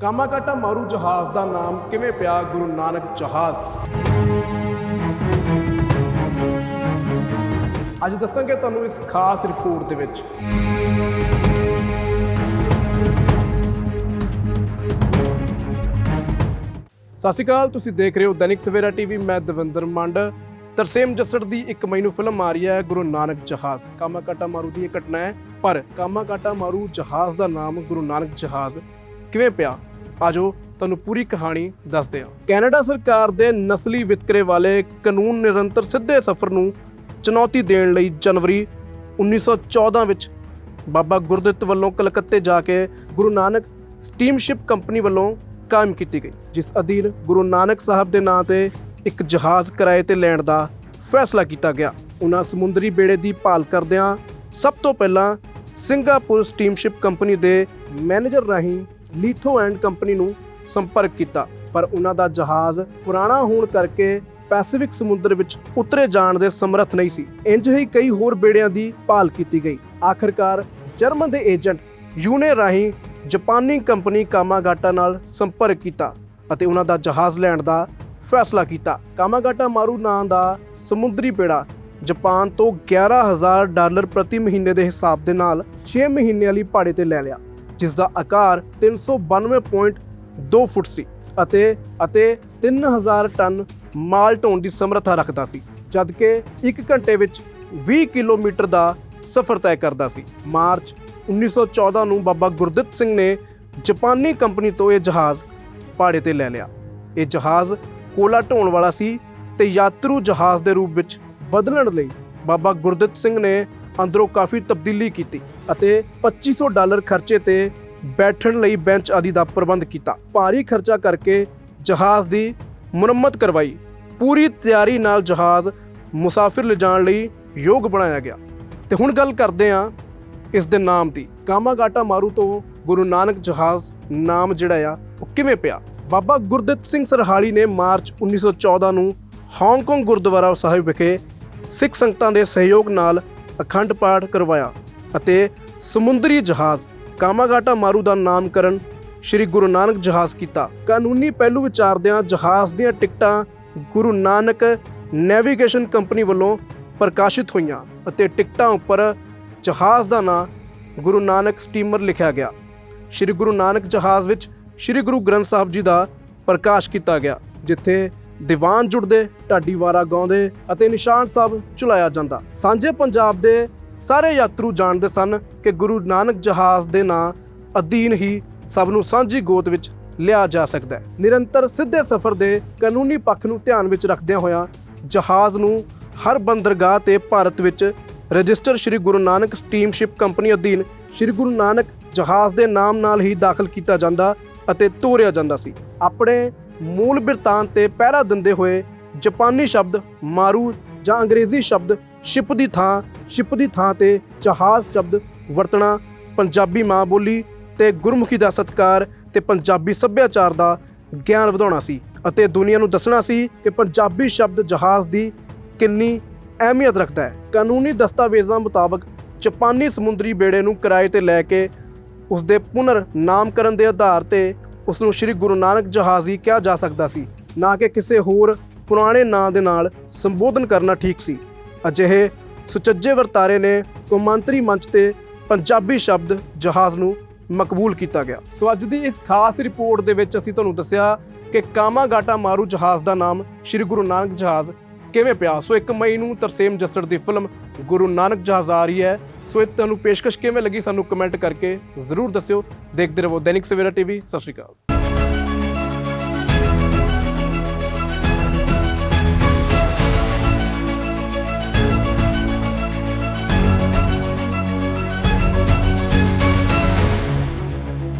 ਕਾਮਾਕਾਟਾ ਮਾਰੂ ਜਹਾਜ਼ ਦਾ ਨਾਮ ਕਿਵੇਂ ਪਿਆ ਗੁਰੂ ਨਾਨਕ ਜਹਾਜ਼? ਅੱਜ ਦੱਸਾਂਗੇ ਤੁਹਾਨੂੰ ਇਸ ਖਾਸ ਰਿਪੋਰਟ ਦੇ ਵਿੱਚ। ਸਤਿ ਸ਼੍ਰੀ ਅਕਾਲ, ਤੁਸੀਂ ਦੇਖ ਰਹੇ ਹੋ ਦੈਨਿਕ ਸਵੇਰਾ ਟੀਵੀ, ਮੈਂ ਦਵਿੰਦਰ ਮੰਡ। ਤਰਸੇਮ ਜੱਸੜ ਦੀ ਇੱਕ ਮਈ ਨੂੰ ਫਿਲਮ ਆ ਰਹੀ ਹੈ ਗੁਰੂ ਨਾਨਕ ਜਹਾਜ਼। ਕਾਮਾਕਾਟਾ ਮਾਰੂ ਦੀ ਇਹ ਘਟਨਾ ਹੈ, ਪਰ ਕਾਮਾਕਾਟਾ ਮਾਰੂ ਜਹਾਜ਼ ਦਾ ਨਾਮ ਗੁਰੂ ਨਾਨਕ ਜਹਾਜ਼ ਕਿਵੇਂ ਪਿਆ? ਆਜੋ ਤੁਹਾਨੂੰ ਪੂਰੀ ਕਹਾਣੀ ਦੱਸਦੇ ਹਾਂ। ਕੈਨੇਡਾ ਸਰਕਾਰ ਦੇ ਨਸਲੀ ਵਿਤਕਰੇ ਵਾਲੇ ਕਾਨੂੰਨ ਨਿਰੰਤਰ ਸਿੱਧੇ ਸਫ਼ਰ ਨੂੰ ਚੁਣੌਤੀ ਦੇਣ ਲਈ ਜਨਵਰੀ 1914 ਵਿੱਚ ਬਾਬਾ ਗੁਰਦਿੱਤ ਵੱਲੋਂ ਕਲਕੱਤੇ ਜਾ ਕੇ ਗੁਰੂ ਨਾਨਕ ਸਟੀਮਸ਼ਿਪ ਕੰਪਨੀ ਵੱਲੋਂ ਕਾਇਮ ਕੀਤੀ ਗਈ, ਜਿਸ ਅਧੀਨ ਗੁਰੂ ਨਾਨਕ ਸਾਹਿਬ ਦੇ ਨਾਂ ਤੇ ਇੱਕ ਜਹਾਜ਼ ਕਿਰਾਏ ਤੇ ਲੈਣ ਦਾ ਫੈਸਲਾ ਕੀਤਾ ਗਿਆ। ਉਹਨਾਂ ਸਮੁੰਦਰੀ ਬੇੜੇ ਦੀ ਭਾਲ ਕਰਦਿਆਂ ਸਭ ਤੋਂ ਪਹਿਲਾਂ ਸਿੰਗਾਪੁਰ ਸਟੀਮਸ਼ਿਪ ਕੰਪਨੀ ਦੇ ਮੈਨੇਜਰ ਰਾਹੀਂ ਲੀਥੋ ਐਂਡ ਕੰਪਨੀ ਨੂੰ ਸੰਪਰਕ ਕੀਤਾ, ਪਰ ਉਹਨਾਂ ਦਾ ਜਹਾਜ਼ ਪੁਰਾਣਾ ਹੋਣ ਕਰਕੇ ਪੈਸੀਫਿਕ ਸਮੁੰਦਰ ਵਿੱਚ ਉਤਰੇ ਜਾਣ ਦੇ ਸਮਰੱਥ ਨਹੀਂ ਸੀ। ਇੰਜ ਹੀ ਕਈ ਹੋਰ ਬੇੜਿਆਂ ਦੀ ਭਾਲ ਕੀਤੀ ਗਈ। ਆਖਰਕਾਰ ਜਰਮਨ ਦੇ ਏਜੰਟ ਯੂਨੇ ਰਾਹੀਂ ਜਾਪਾਨੀ ਕੰਪਨੀ ਕਾਮਾਗਾਟਾ ਨਾਲ ਸੰਪਰਕ ਕੀਤਾ ਅਤੇ ਉਹਨਾਂ ਦਾ ਜਹਾਜ਼ ਲੈਣ ਦਾ ਫੈਸਲਾ ਕੀਤਾ। ਕਾਮਾਗਾਟਾ ਮਾਰੂ ਨਾਂ ਦਾ ਸਮੁੰਦਰੀ ਬੇੜਾ ਜਾਪਾਨ ਤੋਂ 11000 ਡਾਲਰ ਪ੍ਰਤੀ ਮਹੀਨੇ ਦੇ ਹਿਸਾਬ ਦੇ ਨਾਲ 6 ਮਹੀਨਿਆਂ ਲਈ ਭਾੜੇ ਤੇ ਲੈ ਲਿਆ। ਜਿਸ ਦਾ ਆਕਾਰ 392.2 ਫੁੱਟ ਸੀ ਅਤੇ ਅਤੇ 3000 ਟਨ ਮਾਲ ਢੋਣ ਦੀ ਸਮਰੱਥਾ ਰੱਖਦਾ ਸੀ, ਜਦਕਿ 1 ਘੰਟੇ ਵਿੱਚ 20 ਕਿਲੋਮੀਟਰ ਦਾ ਸਫ਼ਰ ਤੈਅ ਕਰਦਾ ਸੀ। ਮਾਰਚ 1914 ਨੂੰ ਬਾਬਾ ਗੁਰਦਿੱਤ ਸਿੰਘ ਨੇ ਜਾਪਾਨੀ ਕੰਪਨੀ ਤੋਂ ਇਹ ਜਹਾਜ਼ ਪਾੜੇ ਤੇ ਲੈ ਲਿਆ। ਇਹ ਜਹਾਜ਼ ਕੋਲਾ ਢੋਣ ਵਾਲਾ ਸੀ ਤੇ ਯਾਤਰੂ ਜਹਾਜ਼ ਦੇ ਰੂਪ ਵਿੱਚ ਬਦਲਣ ਲਈ ਬਾਬਾ ਗੁਰਦਿੱਤ ਸਿੰਘ ਨੇ ਅੰਦਰੋਂ ਕਾਫੀ ਤਬਦੀਲੀ ਕੀਤੀ ਅਤੇ 2500 ਡਾਲਰ ਖਰਚੇ ਤੇ ਬੈਠਣ ਲਈ ਬੈਂਚ ਆਦਿ ਦਾ ਪ੍ਰਬੰਧ ਕੀਤਾ। ਭਾਰੀ ਖਰਚਾ ਕਰਕੇ ਜਹਾਜ਼ ਦੀ ਮੁਰੰਮਤ ਕਰਵਾਈ। ਪੂਰੀ ਤਿਆਰੀ ਨਾਲ ਜਹਾਜ਼ ਮੁਸਾਫਿਰ ਲਿਜਾਣ ਲਈ ਯੋਗ ਬਣਾਇਆ ਗਿਆ। ਤੇ ਹੁਣ ਗੱਲ ਕਰਦੇ ਹਾਂ ਇਸ ਦੇ ਨਾਮ ਦੀ। ਕਾਮਾਗਾਟਾ ਮਾਰੂ ਤੋਂ ਗੁਰੂ ਨਾਨਕ ਜਹਾਜ਼ ਨਾਮ ਜਿਹੜਾ ਆ, ਉਹ ਕਿਵੇਂ ਪਿਆ? ਬਾਬਾ ਗੁਰਦਿੱਤ ਸਿੰਘ ਸਰਹਾਲੀ ਨੇ ਮਾਰਚ 1914 ਨੂੰ ਹਾਂਗਕਾਂਗ ਗੁਰਦੁਆਰਾ ਸਾਹਿਬ ਵਿਖੇ ਸਿੱਖ ਸੰਗਤਾਂ ਦੇ ਸਹਿਯੋਗ ਨਾਲ ਅਖੰਡ ਪਾਠ ਕਰਵਾਇਆ ਅਤੇ ਸਮੁੰਦਰੀ ਜਹਾਜ਼ ਕਾਮਾਗਾਟਾ ਮਾਰੂ ਦਾ ਨਾਮਕਰਨ ਸ੍ਰੀ ਗੁਰੂ ਨਾਨਕ ਜਹਾਜ਼ ਕੀਤਾ। ਕਾਨੂੰਨੀ ਪਹਿਲੂ ਵਿਚਾਰਦਿਆਂ ਜਹਾਜ਼ ਦੀਆਂ ਟਿਕਟਾਂ ਗੁਰੂ ਨਾਨਕ ਨੈਵੀਗੇਸ਼ਨ ਕੰਪਨੀ ਵੱਲੋਂ ਪ੍ਰਕਾਸ਼ਿਤ ਹੋਈਆਂ ਅਤੇ ਟਿਕਟਾਂ ਉੱਪਰ ਜਹਾਜ਼ ਦਾ ਨਾਂ ਗੁਰੂ ਨਾਨਕ ਸਟੀਮਰ ਲਿਖਿਆ ਗਿਆ। ਸ੍ਰੀ ਗੁਰੂ ਨਾਨਕ ਜਹਾਜ਼ ਵਿੱਚ ਸ੍ਰੀ ਗੁਰੂ ਗ੍ਰੰਥ ਸਾਹਿਬ ਜੀ ਦਾ ਪ੍ਰਕਾਸ਼ ਕੀਤਾ ਗਿਆ, ਜਿੱਥੇ ਦੀਵਾਨ ਜੁੜਦੇ, ਢਾਡੀ ਵਾਰਾ ਗਾਉਂਦੇ ਅਤੇ ਨਿਸ਼ਾਨ ਸਾਹਿਬ ਚੁਲਾਇਆ ਜਾਂਦਾ। ਸਾਂਝੇ ਪੰਜਾਬ ਦੇ ਸਾਰੇ ਯਾਤਰੂ ਜਾਣਦੇ ਸਨ ਕਿ ਗੁਰੂ ਨਾਨਕ ਜਹਾਜ਼ ਦੇ ਨਾਂ ਅਧੀਨ ਹੀ ਸਭ ਨੂੰ ਸਾਂਝੀ ਗੋਤ ਵਿੱਚ ਲਿਆ ਜਾ ਸਕਦਾ ਹੈ। ਨਿਰੰਤਰ ਸਿੱਧੇ ਸਫ਼ਰ ਦੇ ਕਾਨੂੰਨੀ ਪੱਖ ਨੂੰ ਧਿਆਨ ਵਿੱਚ ਰੱਖਦਿਆਂ ਹੋਇਆਂ ਜਹਾਜ਼ ਨੂੰ ਹਰ ਬੰਦਰਗਾਹ ਤੇ ਭਾਰਤ ਵਿੱਚ register Sri Guru Nanak steamship company ਅਧੀਨ ਸ੍ਰੀ ਗੁਰੂ ਨਾਨਕ ਜਹਾਜ਼ ਦੇ ਨਾਮ ਨਾਲ ਹੀ ਦਾਖਲ ਕੀਤਾ ਜਾਂਦਾ ਅਤੇ ਤੋਰਿਆ ਜਾਂਦਾ ਸੀ। ਆਪਣੇ ਮੂਲ ਬਿਰਤਾਂਤ ਤੇ ਪਹਿਰਾ ਦਿੰਦੇ ਹੋਏ ਜਾਪਾਨੀ ਸ਼ਬਦ ਮਾਰੂ ਜਾਂ ਅੰਗਰੇਜ਼ੀ ਸ਼ਬਦ ਸ਼ਿਪ ਦੀ ਥਾਂ ਸ਼ਿਪ ਦੀ ਥਾਂ ਤੇ ਜਹਾਜ਼ ਸ਼ਬਦ ਵਰਤਣਾ, ਪੰਜਾਬੀ ਮਾਂ ਬੋਲੀ ਤੇ ਗੁਰਮੁਖੀ ਦਾ ਸਤਕਾਰ ਤੇ ਪੰਜਾਬੀ ਸੱਭਿਆਚਾਰ ਦਾ ਗਿਆਨ ਵਧਾਉਣਾ ਸੀ ਅਤੇ ਦੁਨੀਆ ਨੂੰ ਦੱਸਣਾ ਸੀ ਕਿ ਪੰਜਾਬੀ ਸ਼ਬਦ ਜਹਾਜ਼ ਦੀ ਕਿੰਨੀ ਅਹਿਮੀਅਤ ਰੱਖਦਾ ਹੈ। ਕਾਨੂੰਨੀ ਦਸਤਾਵੇਜ਼ਾਂ ਮੁਤਾਬਕ ਜਾਪਾਨੀ ਸਮੁੰਦਰੀ ਬੇੜੇ ਨੂੰ ਕਿਰਾਏ ਤੇ ਲੈ ਕੇ ਉਸ ਦੇ ਪੁਨਰ ਨਾਮਕਰਨ ਦੇ ਆਧਾਰ ਤੇ ਉਸ ਨੂੰ ਸ੍ਰੀ ਗੁਰੂ ਨਾਨਕ ਜਹਾਜ਼ ਹੀ ਕਿਹਾ ਜਾ ਸਕਦਾ ਸੀ, ਨਾ ਕਿ ਕਿਸੇ ਹੋਰ ਪੁਰਾਣੇ ਨਾਂ ਦੇ ਨਾਲ ਸੰਬੋਧਨ ਕਰਨਾ ਠੀਕ ਸੀ। ਅਜਿਹੇ ਸੁਚੱਜੇ ਵਰਤਾਰੇ ਨੇ ਕੌਮਾਂਤਰੀ ਮੰਚ ਤੇ ਪੰਜਾਬੀ ਸ਼ਬਦ ਜਹਾਜ਼ ਨੂੰ ਮਕਬੂਲ ਕੀਤਾ ਗਿਆ। ਸੋ ਅੱਜ ਦੀ ਇਸ ਖਾਸ ਰਿਪੋਰਟ ਦੇ ਵਿੱਚ ਅਸੀਂ ਤੁਹਾਨੂੰ ਦੱਸਿਆ ਕਿ ਕਾਮਾਗਾਟਾ ਮਾਰੂ ਜਹਾਜ਼ ਦਾ ਨਾਮ ਸ੍ਰੀ ਗੁਰੂ ਨਾਨਕ ਜਹਾਜ਼ ਕਿਵੇਂ ਪਿਆ। ਸੋ 1 ਮਈ ਨੂੰ ਤਰਸੇਮ ਜੱਸੜ ਦੀ ਫਿਲਮ ਗੁਰੂ ਨਾਨਕ ਜਹਾਜ਼ ਆ ਰਹੀ ਹੈ। ਸੋ ਇਹ ਤੁਹਾਨੂੰ ਪੇਸ਼ਕਸ਼ ਕਿਵੇਂ ਲੱਗੀ ਸਾਨੂੰ ਕਮੈਂਟ ਕਰਕੇ ਜ਼ਰੂਰ ਦੱਸਿਓ। ਦੇਖਦੇ ਰਹੋ ਦੈਨਿਕ ਸਵੇਰਾ ਟੀਵੀ ਸਤਿ ਸ਼੍ਰੀ ਅਕਾਲ।